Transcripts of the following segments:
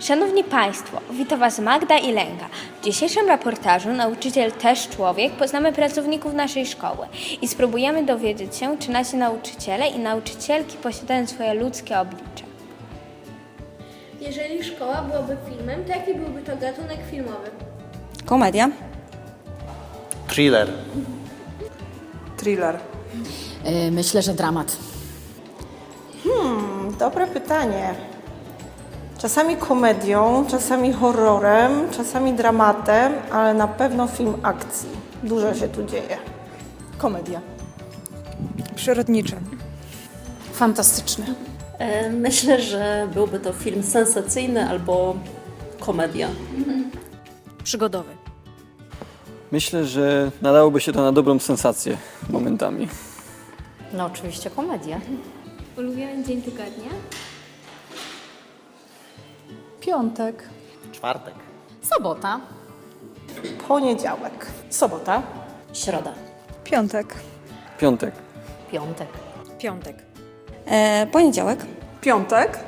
Szanowni Państwo, witam Was Magda i Lenka. W dzisiejszym reportażu Nauczyciel też człowiek poznamy pracowników naszej szkoły i spróbujemy dowiedzieć się, czy nasi nauczyciele i nauczycielki posiadają swoje ludzkie oblicze. Jeżeli szkoła byłaby filmem, to jaki byłby to gatunek filmowy? Komedia. Thriller. Thriller. Y, Myślę, że dramat. Dobre pytanie. Czasami komedią, czasami horrorem, czasami dramatem, ale na pewno film akcji. Dużo się tu dzieje. Komedia. Przyrodnicze. Fantastyczny. E, Myślę, że byłby to film sensacyjny albo komedia. Przygodowy. Myślę, że nadałoby się to na dobrą sensację momentami. No oczywiście komedia. Ulubiony dzień tygodnia? Piątek. Czwartek. Sobota. Poniedziałek. Sobota. Środa. Piątek. Piątek. Piątek. Piątek. E, poniedziałek. Piątek.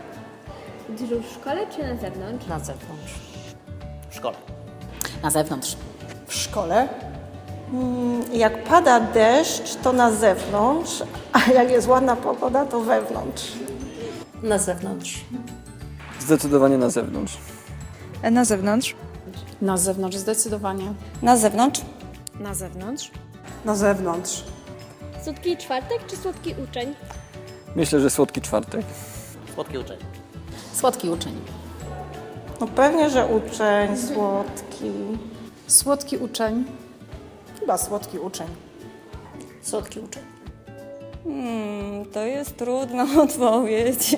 Dyżur w szkole czy na zewnątrz? Na zewnątrz. W szkole. Na zewnątrz. W szkole. Jak pada deszcz, to na zewnątrz, a jak jest ładna pogoda, to wewnątrz. Na zewnątrz. Zdecydowanie na zewnątrz. Na zewnątrz. Na zewnątrz zdecydowanie. Na zewnątrz. Na zewnątrz. Na zewnątrz. Słodki czwartek czy słodki uczeń? Myślę, że słodki czwartek. Słodki uczeń. Słodki uczeń. No pewnie, że uczeń, słodki. Słodki uczeń. Chyba słodki uczeń. Słodki uczeń. Hmm, to jest trudna odpowiedź.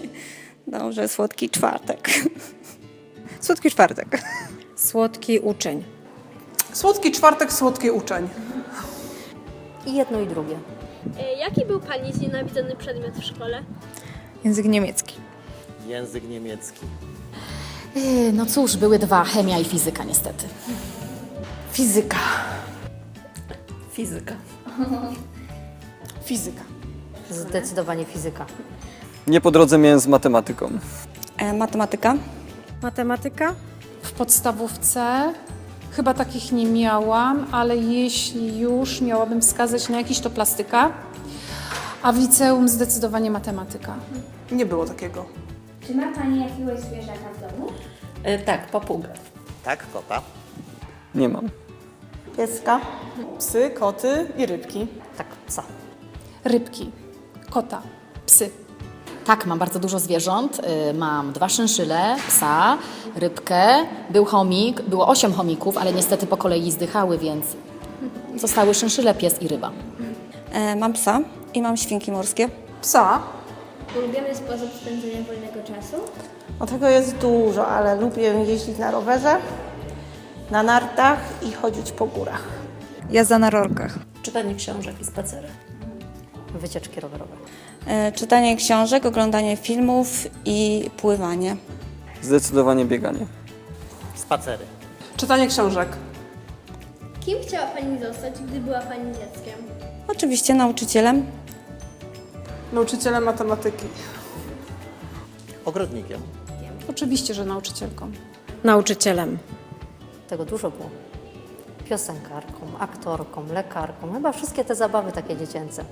Dobrze, słodki czwartek. Słodki czwartek. Słodki uczeń. Słodki czwartek, słodki uczeń. I jedno i drugie. E, Jaki był Pani znienawidzony przedmiot w szkole? Język niemiecki. Język niemiecki. Y, No cóż, były dwa, chemia i fizyka niestety. Fizyka. Fizyka. Fizyka. Zdecydowanie fizyka. Nie po drodze miałem z matematyką. E, matematyka. Matematyka. W podstawówce chyba takich nie miałam, ale jeśli już miałabym wskazać na jakiś, to plastyka. A w liceum zdecydowanie matematyka. Nie było takiego. Czy ma Pani jakiegoś zwierzaka w domu? E, Tak, papuga. Tak, kota. Nie mam. Pieska. Psy, koty i rybki. Tak, psa. Rybki, kota, psy. Tak, mam bardzo dużo zwierząt. Y, Mam dwa szynszyle, psa, rybkę, był chomik, było osiem chomików, ale niestety po kolei zdychały, więc zostały szynszyle, pies i ryba. E, mam psa i mam świnki morskie. Psa. Ulubiony sposób spędzenia wolnego czasu? No tego jest dużo, ale lubię jeździć na rowerze, na nartach i chodzić po górach. Jazda na rolkach. Czytanie książek i spacery. Wycieczki rowerowe. E, czytanie książek, oglądanie filmów i pływanie. Zdecydowanie bieganie. Spacery. Czytanie książek. Kim chciała Pani zostać, gdy była Pani dzieckiem? Oczywiście nauczycielem. Nauczycielem matematyki. Ogrodnikiem. Oczywiście, że nauczycielką. Nauczycielem. Tego dużo było. Piosenkarką, aktorką, lekarką, chyba wszystkie te zabawy takie dziecięce.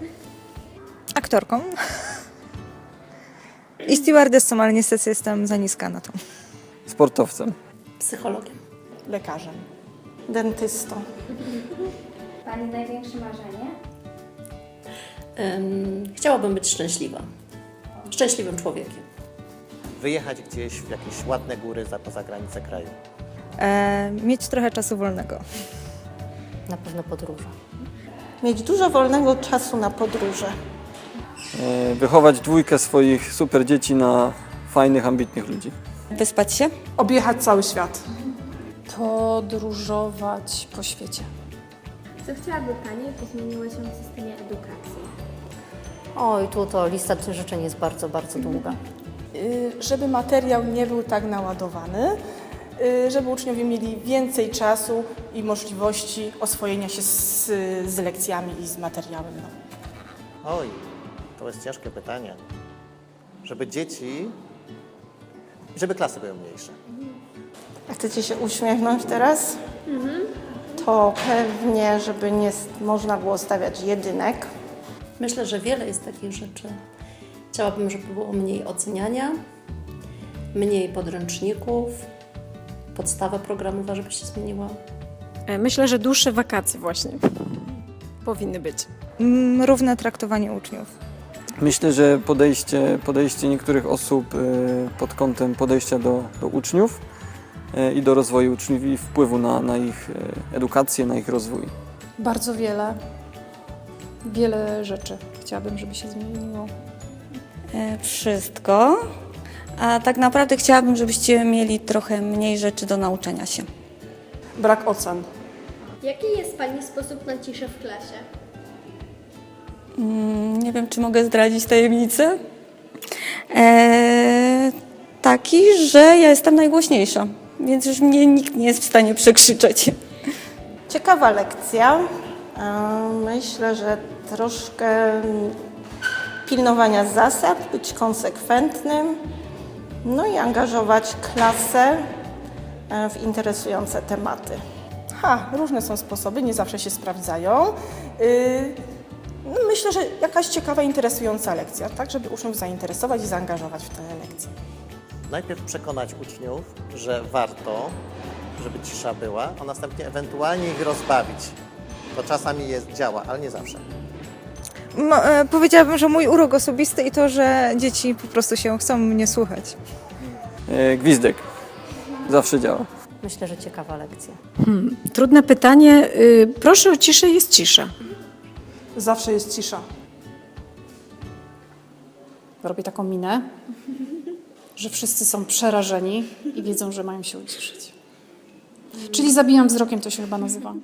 Aktorką. I stewardessą, ale niestety jestem za niska na to. Sportowcem. Psychologiem. Lekarzem. Dentystą. Pani największe marzenie? Chciałabym być szczęśliwa. Szczęśliwym człowiekiem. Wyjechać gdzieś w jakieś ładne góry za poza granice kraju. E, mieć trochę czasu wolnego. Na pewno podróże. Mieć dużo wolnego czasu na podróże. E, Wychować dwójkę swoich super dzieci na fajnych, ambitnych ludzi. Wyspać się. Objechać cały świat. Podróżować po świecie. Co chciałaby Pani, by zmieniło się w systemie edukacji? Oj, tu to lista życzeń jest bardzo, bardzo długa. Y, żeby materiał nie był tak naładowany, y, żeby uczniowie mieli więcej czasu i możliwości oswojenia się z, z lekcjami i z materiałem. No. Oj, to jest ciężkie pytanie. Żeby dzieci, żeby klasy były mniejsze. Chcecie się uśmiechnąć teraz? To pewnie, żeby nie s- można było stawiać jedynek. Myślę, że wiele jest takich rzeczy. Chciałabym, żeby było mniej oceniania, mniej podręczników, podstawa programowa, żeby się zmieniła. E, Myślę, że dłuższe wakacje właśnie powinny być. Mm, Równe traktowanie uczniów. Myślę, że podejście, podejście niektórych osób e, pod kątem podejścia do, do uczniów e, i do rozwoju uczniów i wpływu na, na ich e, edukację, na ich rozwój. Bardzo wiele, wiele rzeczy chciałabym, żeby się zmieniło. E, Wszystko. A tak naprawdę chciałabym, żebyście mieli trochę mniej rzeczy do nauczenia się. Brak ocen. Jaki jest Pani sposób na ciszę w klasie? Mm, Nie wiem, czy mogę zdradzić tajemnicę. E, taki, że ja jestem najgłośniejsza, więc już mnie nikt nie jest w stanie przekrzyczeć. Ciekawa lekcja. E, Myślę, że troszkę pilnowania zasad, być konsekwentnym, no i angażować klasę e, w interesujące tematy. Ha, różne są sposoby, nie zawsze się sprawdzają. Yy, myślę, że jakaś ciekawa, interesująca lekcja, tak, żeby uczniów zainteresować i zaangażować w tę lekcję. Najpierw przekonać uczniów, że warto, żeby cisza była, a następnie ewentualnie ich rozbawić. To czasami jest, działa, ale nie zawsze. M- e, powiedziałabym, że mój urok osobisty i to, że dzieci po prostu się chcą mnie słuchać. E, Gwizdek zawsze działa. Myślę, że ciekawa lekcja. Trudne pytanie. Y, Proszę o ciszę, jest cisza. Zawsze jest cisza. Robię taką minę, że wszyscy są przerażeni i wiedzą, że mają się uciszyć. Czyli zabijam wzrokiem, to się chyba nazywa.